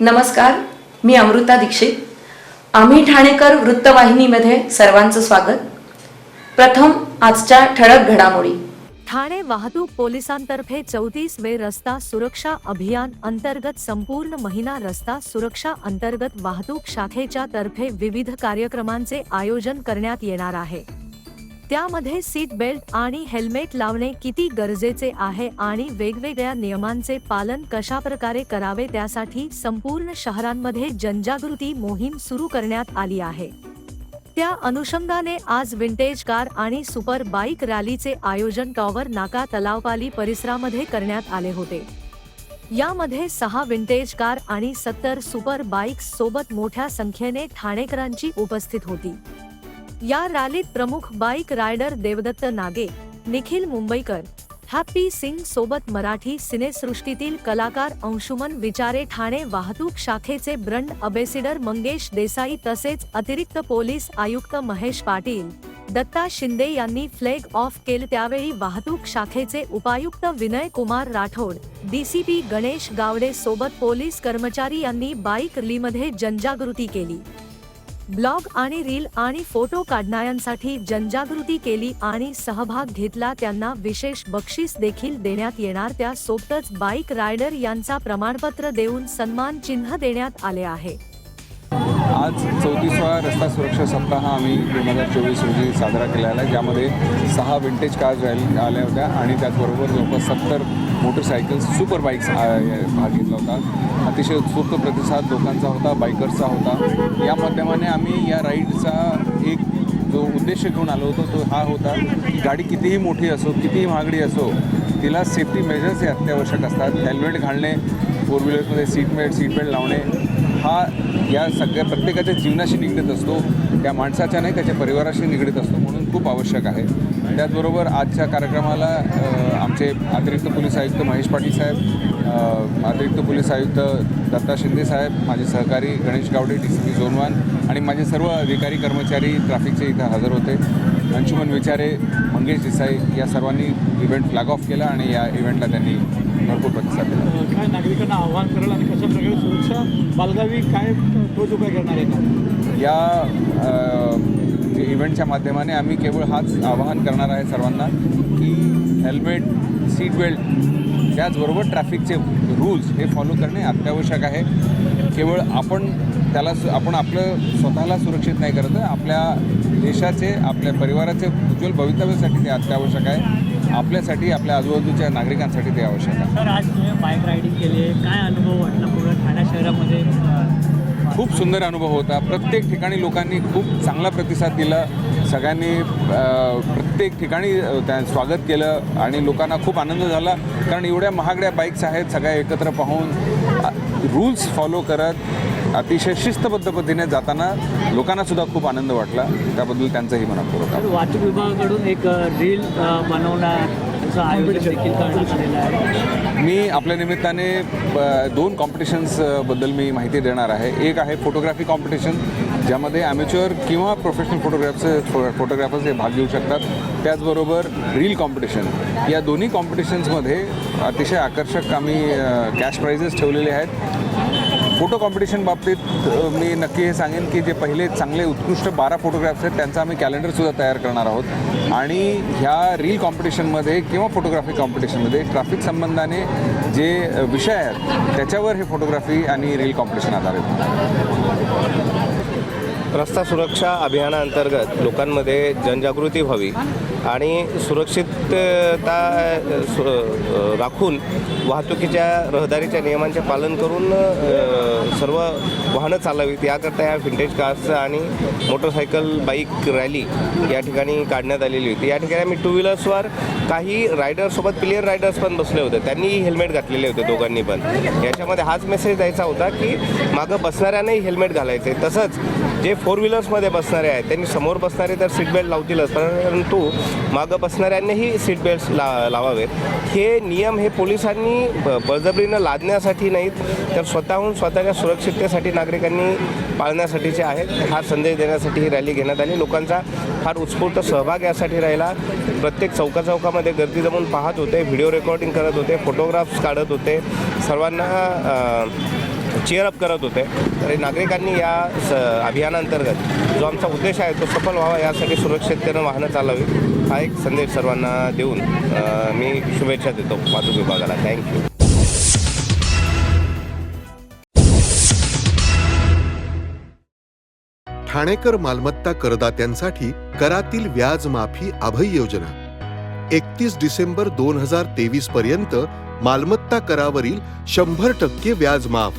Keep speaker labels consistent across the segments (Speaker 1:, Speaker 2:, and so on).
Speaker 1: नमस्कार मी अमृता दीक्षित. आम्ही ठाणेकर वृत्तवाहिनीमध्ये सर्वांचं स्वागत. प्रथम आजच्या ठळक घडामोडी.
Speaker 2: ठाणे वाहतूक पोलिसांतर्फे चौतीस वे रस्ता सुरक्षा अभियान अंतर्गत संपूर्ण महिना रस्ता सुरक्षा अंतर्गत वाहतूक शाखेच्या तर्फे विविध कार्यक्रमांचे आयोजन करण्यात येणार आहे. त्यामध्ये सीट बेल्ट आणि हेल्मेट लावणे किती गरजेचे आहे आणि वेगवेगळ्या नियमांचे पालन कशा प्रकारे करावे त्यासाठी संपूर्ण शहरांमध्ये जनजागृती मोहीम सुरू करण्यात आली आहे. त्या अनुषंगाने आज विंटेज कार आणि सुपर बाईक रॅलीचे आयोजन टॉवर नाका तलावपाली परिसरामध्ये करण्यात आले होते. यामध्ये सहा विंटेज कार आणि सत्तर सुपर बाईक्स सोबत मोठ्या संख्येने ठाणेकरांची उपस्थित होती. या रॅलीत प्रमुख बाईक रायडर देवदत्त नागे निखिल मुंबईकर हॅप्पी सिंग सोबत मराठी सिनेसृष्टीतील कलाकार अंशुमन विचारे ठाणे वाहतूक शाखेचे ब्रंड अबेसिडर मंगेश देसाई तसेच अतिरिक्त पोलीस आयुक्त महेश पाटील दत्ता शिंदे यांनी फ्लॅग ऑफ केले. त्यावेळी वाहतूक शाखेचे उपायुक्त विनय कुमार राठोड डीसीपी गणेश गावडे सोबत पोलीस कर्मचारी यांनी बाईक रॅलीमध्ये जनजागृती केली. ब्लॉग आणि रील आणि फोटो काढणाऱ्यांसाठी जनजागृती केली आणि सहभाग घेतला त्यांना विशेष बक्षीस देखील देण्यात येणार. त्यासोबतच बाईक रायडर यांचा प्रमाणपत्र देऊन सन्मान चिन्ह देण्यात आले आहे.
Speaker 3: आज चौतीसवा रस्ता सुरक्षा सप्ताह आम्ही दोन हजार चोवीस रोजी साजरा केलेला आहे ज्यामध्ये सहा विंटेज कार्स आल्या होत्या आणि त्याचबरोबर जवळपास सत्तर मोटरसायकल्स सुपर बाईक्स भाग घेतला होता. अतिशय उत्स्फूर्त प्रतिसाद लोकांचा होता बायकर्सचा होता. या माध्यमाने आम्ही या राईडचा एक जो उद्देश घेऊन आलो होतो तो हा होता की गाडी कितीही मोठी असो कितीही महागडी असो तिला सेफ्टी मेजर्स हे अत्यावश्यक असतात. हेल्मेट घालणे फोर व्हीलर्समध्ये सीट बेल्ट सीट बेल्ट लावणे हा या सगळ्या प्रत्येकाच्या जीवनाशी निगडीत असतो. त्या माणसाच्या नाही त्याच्या परिवाराशी निगडीत असतो म्हणून खूप आवश्यक आहे. त्याचबरोबर आजच्या कार्यक्रमाला आमचे अतिरिक्त पोलीस आयुक्त महेश पाटील साहेब अतिरिक्त पोलीस आयुक्त दत्ता शिंदे साहेब माझे सहकारी Ganesh Gawde D C P zone one आणि माझे सर्व अधिकारी कर्मचारी ट्रॅफिकचे इथं हजर होते. अंशुमन विचारे मंगेश देसाई या सर्वांनी इव्हेंट फ्लॅग ऑफ केला आणि या इव्हेंटला त्यांनी भरपूर प्रतिसाद दिला.
Speaker 4: काय नागरिकांना आव्हान कराल आणि कशा प्रकारे सुरक्षा बालगावी काय उपाय करणार आहे
Speaker 3: या जे इव्हेंटच्या माध्यमाने आम्ही केवळ हाच आवाहन करणार आहे सर्वांना की हेल्मेट सीट बेल्ट त्याचबरोबर ट्रॅफिकचे रूल्स हे फॉलो करणे अत्यावश्यक आहे. केवळ आपण त्याला सु आपण आपलं स्वतःला सुरक्षित नाही करत आपल्या देशाचे आपल्या परिवाराचे उज्ज्वल भवितव्यासाठी ते अत्यावश्यक आहे. आपल्यासाठी आपल्या आजूबाजूच्या नागरिकांसाठी ते आवश्यक आहे.
Speaker 4: सर आज तुम्ही बाईक रायडिंग केली काय अनुभव वाटला पूर्ण ठाणे शहरामध्ये?
Speaker 3: खूप सुंदर अनुभव होता. प्रत्येक ठिकाणी लोकांनी खूप चांगला प्रतिसाद दिला. सगळ्यांनी प्रत्येक ठिकाणी त्या स्वागत केलं आणि लोकांना खूप आनंद झाला. कारण एवढ्या महागड्या बाईक्स आहेत सगळ्या एकत्र पाहून. रूल्स फॉलो करत अतिशय शिस्तबद्ध पद्धतीने जाताना लोकांना सुद्धा खूप आनंद वाटला. त्याबद्दल त्यांचंही मनपूर्वक आभार.
Speaker 4: वाहतूक विभागाकडून एक रील आयोजन देखील करण्यात आलेलं आहे.
Speaker 3: मी आपल्या निमित्ताने दोन कॉम्पिटिशन्सबद्दल मी माहिती देणार आहे. एक आहे फोटोग्राफी कॉम्पिटिशन ज्यामध्ये ॲमेच्युअर किंवा प्रोफेशनल फोटोग्राफचे फो फोटोग्राफर्स हे भाग घेऊ शकतात. त्याचबरोबर रील कॉम्पिटिशन या दोन्ही कॉम्पिटिशन्समध्ये अतिशय आकर्षक आम्ही कॅश प्राइजेस ठेवलेले आहेत. फोटो कॉम्पिटिशन बाबतीत मी नक्की हे सांगेन की जे पहिले चांगले उत्कृष्ट बारा फोटोग्राफ्स आहेत त्यांचा आम्ही कॅलेंडरसुद्धा तयार करणार आहोत. आणि ह्या रील कॉम्पिटिशनमध्ये किंवा फोटोग्राफी कॉम्पिटिशनमध्ये ट्रॅफिक संबंधाने जे विषय आहेत त्याच्यावर हे फोटोग्राफी आणि रील कॉम्पिटिशन आधारित.
Speaker 5: रस्ता सुरक्षा अभियानाअंतर्गत लोकांमध्ये जनजागृती व्हावी आणि सुरक्षितता सु राखून वाहतुकीच्या रहदारीच्या नियमांचे पालन करून सर्व वाहनं चालावीत याकरता या विंटेज कार्स आणि मोटरसायकल बाईक रॅली या ठिकाणी काढण्यात आलेली होती. या ठिकाणी आम्ही टू व्हीलर्सवर काही रायडर्ससोबत प्लेयर रायडर्स पण बसले होते. त्यांनीही हेल्मेट घातलेले होते दोघांनी पण. याच्यामध्ये हाच मेसेज द्यायचा होता की मागं बसणाऱ्यानेही हेल्मेट घालायचे तसंच जे फोर व्हीलर्समध्ये बसणारे आहेत. त्यांनी समोर बसणारे तर सीट बेल्ट लावतीलच परंतु मागं बसणाऱ्यांनीही सीट बेल्ट ला लावावेत. हे नियम हे पोलिसांनी बळजबरीनं लादण्यासाठी नाहीत तर स्वतःहून स्वतःच्या सुरक्षिततेसाठी नागरिकांनी पाळण्यासाठीचे आहेत. हा संदेश देण्यासाठी ही रॅली घेण्यात आली. लोकांचा फार उत्स्फूर्त सहभाग यासाठी राहिला. प्रत्येक चौका चौकामध्ये गर्दी जमून पाहत होते व्हिडिओ रेकॉर्डिंग करत होते फोटोग्राफ्स काढत होते. सर्वांना चेअरअप करत होते. तर नागरिकांनी या स अभियानांतर्गत जो आमचा उद्देश आहे तो सफल व्हावा यासाठी सुरक्षिततेनं वाहनं चालावी हा एक संदेश सर्वांना देऊन मी शुभेच्छा देतो वाहतूक विभागाला. थँक्यू
Speaker 6: ठाणेकर मालमत्ता करदात्यांसाठी करातील व्याज माफी अभय योजना. एकतीस डिसेंबर दोन हजार तेवीस पर्यंत मालमत्ता करावरील शंभर टक्के व्याज माफ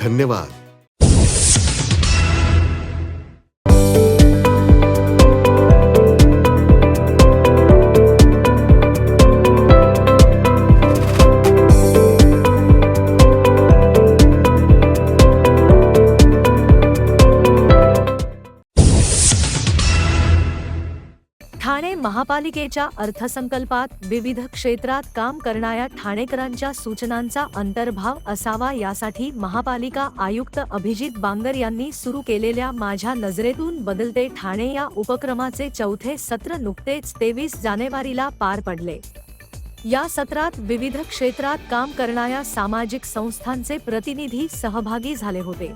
Speaker 6: धन्यवाद
Speaker 2: महापालिकेच्या अर्थसंकल्पात विविध क्षेत्रात काम करणाऱ्या ठाणेकरांच्या सूचनांचा अंतर्भाव असावा यासाठी महापालिका आयुक्त अभिजित बांगर यांनी सुरू केलेल्या माझ्या नजरेतून बदलते ठाणे या उपक्रमाचे चौथे सत्र नुकतेच तेवीस जानेवारीला पार पडले. या सत्रात विविध क्षेत्रात काम करणाऱ्या सामाजिक संस्थांचे प्रतिनिधी सहभागी झाले होते.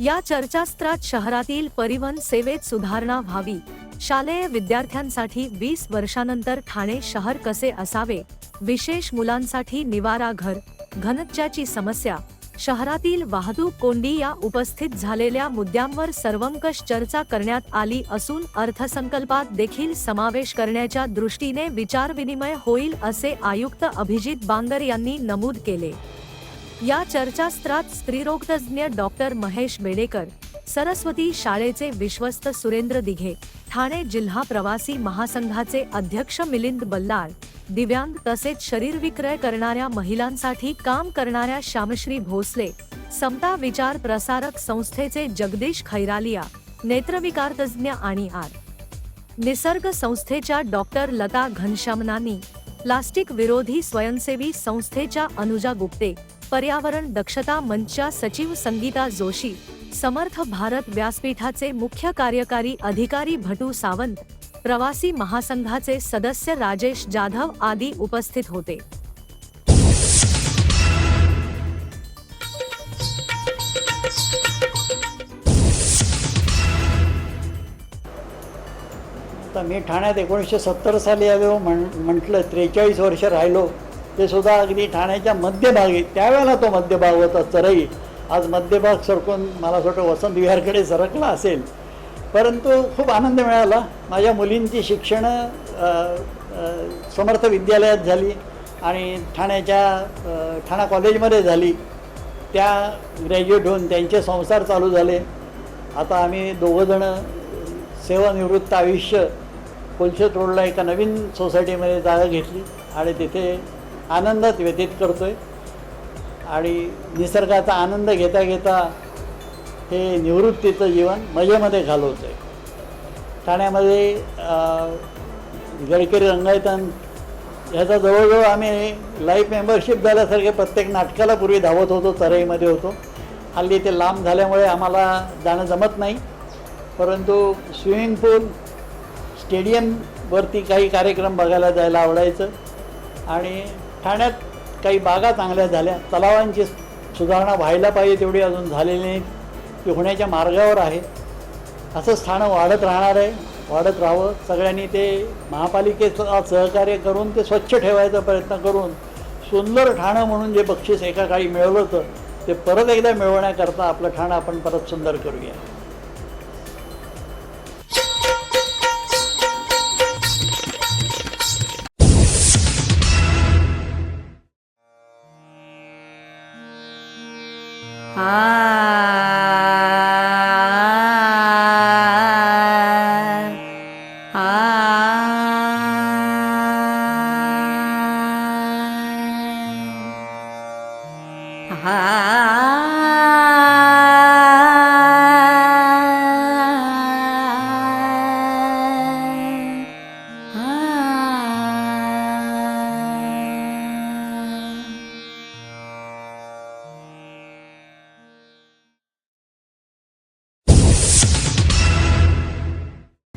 Speaker 2: या चर्चास्त्रात शहरातील परिवहन सेवेत सुधारणा व्हावी शालेय विद्यार्थ्यांसाठी वीस वर्षानंतर ठाणे शहर कसे असावे? विशेष मुलांसाठी निवारा घर घनत्याची समस्या शहरातील वाहतूक कोंडी या उपस्थित झालेल्या मुद्द्यांवर सर्वंकष चर्चा करण्यात आली असून अर्थसंकल्पात देखील समावेश करण्याच्या दृष्टीने विचारविनिमय होईल असे आयुक्त अभिजित बांगर यांनी नमूद केले. या चर्चास्त्रात स्त्रीरोगतज्ञ डॉक्टर महेश बेडेकर सरस्वती शाळेचे विश्वस्त सुरेंद्र दिघे ठाणे जिल्हा प्रवासी महासंघाचे अध्यक्ष मिलिंद बल्लाळ दिव्यांग तसेच शरीर विक्रय करणाऱ्या महिलांसाठी काम करणाऱ्या श्यामश्री भोसले समता विचार प्रसारक संस्थेचे जगदीश खैरालिया नेत्रविकार तज्ज्ञ आणि आर. निसर्ग संस्थेच्या डॉक्टर लता घनश्यामनानी प्लास्टिक विरोधी स्वयंसेवी संस्थेच्या अनुजा गुप्ते पर्यावरण दक्षता मंचच्या सचिव संगीता जोशी समर्थ भारत व्यासपीठाचे मुख्य कार्यकारी अधिकारी भटू सावंत प्रवासी महासंघाचे सदस्य राजेश जाधव आदी उपस्थित होते.
Speaker 4: मी ठाण्यात एकोणीसशे सत्तर साली आलो म्हण म्हटलं त्रेचाळीस वर्ष राहिलो ते सुद्धा अगदी ठाण्याच्या मध्यभागी त्यावेळेला तो मध्यभाग होता चरई आज मध्यभाग सरकून मला असं वाटतं वसंत विहारकडे सरकला असेल. परंतु खूप आनंद मिळाला. माझ्या मुलींची शिक्षणं समर्थ विद्यालयात झाली आणि ठाण्याच्या ठाणा कॉलेजमध्ये झाली. त्या ग्रॅज्युएट होऊन त्यांचे संसार चालू झाले. आता आम्ही दोघंजणं सेवानिवृत्त आयुष्य कोलशेत रोडला एका नवीन सोसायटीमध्ये जागा घेतली आणि तिथे आनंदात व्यतीत करतो आहे आणि निसर्गाचा आनंद घेता घेता हे निवृत्तीचं जीवन मजेमध्ये घालवतं आहे ठाण्यामध्ये गडकरी रंगायतन ह्याचा जवळजवळ आम्ही लाईफ मेंबरशिप झाल्यासारखे प्रत्येक नाटकाला पूर्वी धावत होतो चराईमध्ये होतो. हल्ली ते लांब झाल्यामुळे आम्हाला जाणं जमत नाही. परंतु स्विमिंग पूल स्टेडियमवरती काही कार्यक्रम बघायला जायला आवडायचं. आणि ठाण्यात काही बागा चांगल्या झाल्या. तलावांची सुधारणा व्हायला पाहिजे तेवढी अजून झालेली नाही. ती होण्याच्या मार्गावर आहे. असंच स्थानं वाढत राहणार आहे. वाढत राहावं. सगळ्यांनी ते महापालिकेचं सहकार्य करून ते स्वच्छ ठेवायचा प्रयत्न करून सुंदर ठाणं म्हणून जे बक्षीस एका काळी मिळवलं होतं ते परत एकदा मिळवण्याकरता आपलं ठाणं आपण परत सुंदर करूया.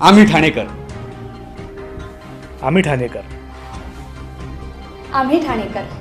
Speaker 7: आम्ही ठाणेकर.
Speaker 8: आम्ही ठाणेकर.
Speaker 9: आम्ही ठाणेकर.